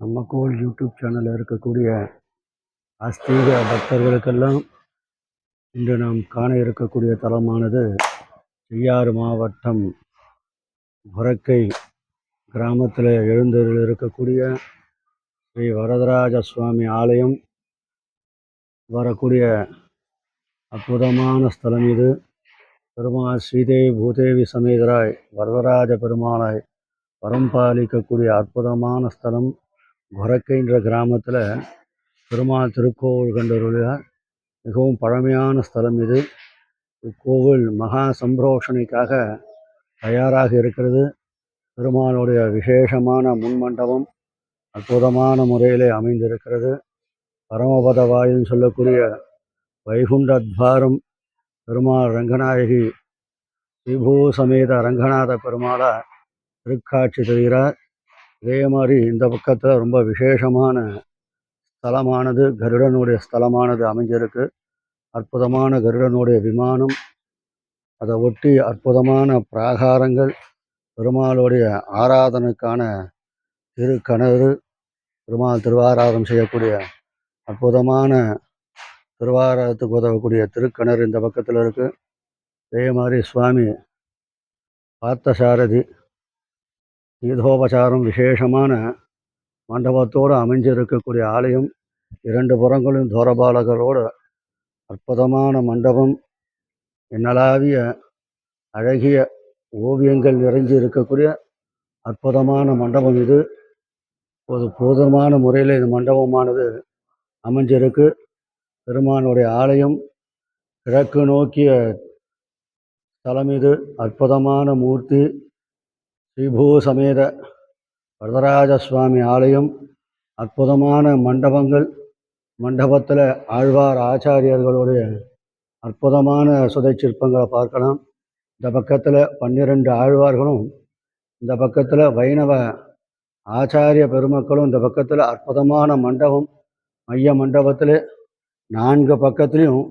நம்ம கோல் யூடியூப் சேனலில் இருக்கக்கூடிய ஆஸ்தீக பக்தர்களுக்கெல்லாம் இன்று நாம் காண இருக்கக்கூடிய தலமானது செய்யாறு மாவட்டம் உரக்கை கிராமத்தில் எழுந்தரில் இருக்கக்கூடிய ஸ்ரீ வரதராஜ சுவாமி ஆலயம். வரக்கூடிய அற்புதமான ஸ்தலம் இது. பெருமாள் ஸ்ரீதேவி பூதேவி சமேதராய் வரதராஜ பெருமாளாய் பரம்பாலிக்கக்கூடிய அற்புதமான ஸ்தலம். மொரக்கைன்ற கிராமத்தில் பெருமாள் திருக்கோவில் கண்டருளிய மிகவும் பழமையான ஸ்தலம் இது. இக்கோவில் மகா சம்பரோஷனைக்காக தயாராக இருக்கிறது. பெருமாளுடைய விசேஷமான முன்மண்டபம் அற்புதமான முறையிலே அமைந்திருக்கிறது. பரமபத வாயில்னு சொல்லக்கூடிய வைகுண்ட துவாரம் பெருமாள் ரங்கநாயகி விபூ சமேத ரங்கநாத பெருமாளை திருக்காட்சி தருகிறார். இதே மாதிரி இந்த பக்கத்தில் ரொம்ப விசேஷமான ஸ்தலமானது கருடனுடைய ஸ்தலமானது அமைஞ்சிருக்கு. அற்புதமான கருடனுடைய விமானம் அதை ஒட்டி அற்புதமான பிராகாரங்கள் பெருமாளுடைய ஆராதனுக்கான திருக்கணறு பெருமாள் திருவாராதனம் செய்யக்கூடிய அற்புதமான திருவாராதத்துக்கு உதவக்கூடிய திருக்கணர் இந்த பக்கத்தில் இருக்குது அதே மாதிரி சுவாமி பார்த்தசாரதி கீதோபசாரம் விசேஷமான மண்டபத்தோடு அமைஞ்சிருக்கக்கூடிய ஆலயம் இரண்டு புறங்களும் தோரபாலகரோடு அற்புதமான மண்டபம். என்னளாவிய அழகிய ஓவியங்கள் நிறைஞ்சு இருக்கக்கூடிய அற்புதமான மண்டபம் இது. ஒரு போதுமான முறையில் இந்த மண்டபமானது அமைஞ்சிருக்கு. பெருமானுடைய ஆலயம் கிழக்கு நோக்கிய ஸ்தலம் இது. அற்புதமான மூர்த்தி. ஸ்ரீபூ சமேத வரதராஜ சுவாமி ஆலயம் அற்புதமான மண்டபங்கள் மண்டபத்தில் ஆழ்வார் ஆச்சாரியர்களுடைய அற்புதமான சுதை சிற்பங்களை பார்க்கலாம். இந்த பக்கத்தில் பன்னிரெண்டு ஆழ்வார்களும் இந்த பக்கத்தில் வைணவ ஆச்சாரிய பெருமக்களும் இந்த பக்கத்தில் அற்புதமான மண்டபம் மைய மண்டபத்தில் நான்கு பக்கத்துலேயும்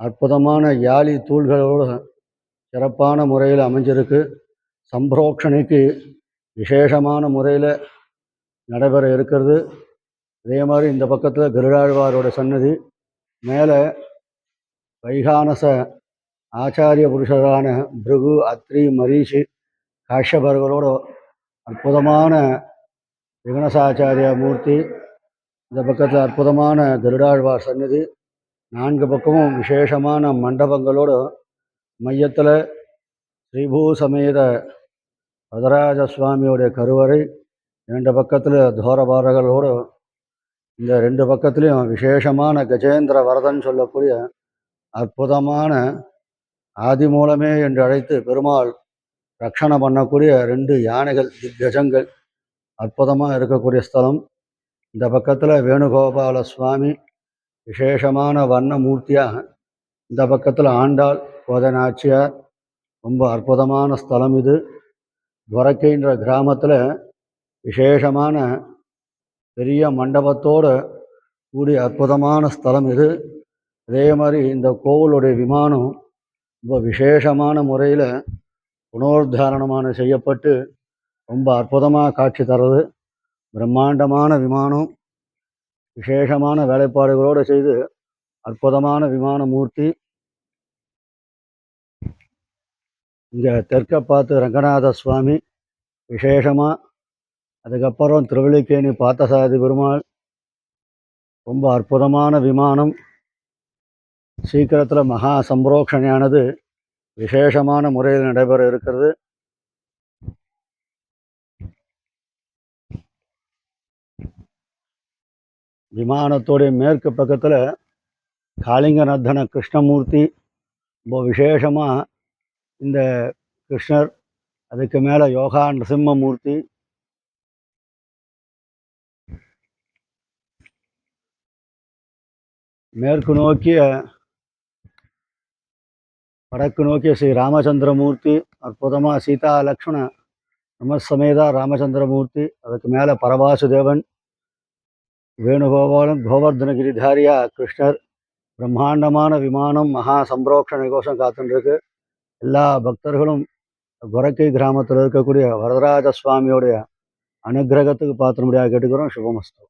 அற்புதமான யாழி தூள்களோடு சிறப்பான முறையில் அமைஞ்சிருக்கு. சம்பரோக்ஷணைக்கு விசேஷமான முறையில் நடைபெற இருக்கிறது. அதே மாதிரி இந்த பக்கத்தில் கருடாழ்வாரோட சன்னதி மேலே வைகானச ஆச்சாரிய புருஷரான பிருகு அத்ரி மரீஷி காஷ்யபர்களோட அற்புதமான விகனசாச்சாரிய மூர்த்தி. இந்த பக்கத்தில் அற்புதமான கருடாழ்வார் சன்னதி நான்கு பக்கமும் விசேஷமான மண்டபங்களோட மையத்தில் ஸ்ரீபூ சமேத வரதராஜ சுவாமியோடைய கருவறை இரண்டு பக்கத்தில் தோரபாரகளோடு இந்த ரெண்டு பக்கத்துலேயும் விசேஷமான கஜேந்திர வரதன் சொல்லக்கூடிய அற்புதமான ஆதி மூலமே என்று அழைத்து பெருமாள் ரக்ஷணை பண்ணக்கூடிய ரெண்டு யானைகள் திக்கஜங்கள் அற்புதமாக இருக்கக்கூடிய ஸ்தலம். இந்த பக்கத்தில் வேணுகோபால சுவாமி விசேஷமான வர்ண மூர்த்தியாக இந்த பக்கத்தில் ஆண்டாள் கோதநாச்சியார் ரொம்ப அற்புதமான ஸ்தலம் இது. துவரக்கைன்ற கிராமத்தில் விசேஷமான பெரிய மண்டபத்தோடு கூடிய அற்புதமான ஸ்தலம் இது. அதே மாதிரி இந்த கோவிலுடைய விமானம் ரொம்ப விசேஷமான முறையில் புனோர்தாரணமான செய்யப்பட்டு ரொம்ப அற்புதமாக காட்சி தர்றது பிரம்மாண்டமான விமானம் விசேஷமான வேலைப்பாடுகளோடு செய்து அற்புதமான விமான மூர்த்தி இங்கே தெற்க பார்த்து ரங்கநாத சுவாமி விசேஷமாக அதுக்கப்புறம் திருவள்ளிக்கேணி பார்த்தசாரதி பெருமாள். ரொம்ப அற்புதமான விமானம். சீக்கிரத்தில் மகா சம்பரோக்ஷணையானது விசேஷமான முறையில் நடைபெற இருக்கிறது. விமானத்தோடைய மேற்கு பக்கத்தில் காளிங்கநர்தன கிருஷ்ணமூர்த்தி ரொம்ப விசேஷமாக இந்த கிருஷ்ணர் அதுக்கு மேலே யோகா நரசிம்மமூர்த்தி. மேற்கு நோக்கிய வடக்கு நோக்கிய ஸ்ரீ ராமச்சந்திரமூர்த்தி அற்புதமாக சீதா லக்ஷ்மண நமசமேதா ராமச்சந்திரமூர்த்தி அதுக்கு மேலே பரவாசுதேவன் வேணுகோபாலன் கோவர்தன கிரிதாரியா கிருஷ்ணர் பிரம்மாண்டமான விமானம் மகா சம்பரோக்ஷண கோஷம் காத்துருக்கு எல்லா பக்தர்களும் கொரக்கை கிராமத்தில் இருக்கக்கூடிய வரதராஜ சுவாமியோடைய அனுகிரகத்துக்கு பாத்திரமுடியாக கேட்டுக்கிறோம். சுபமஸ்து.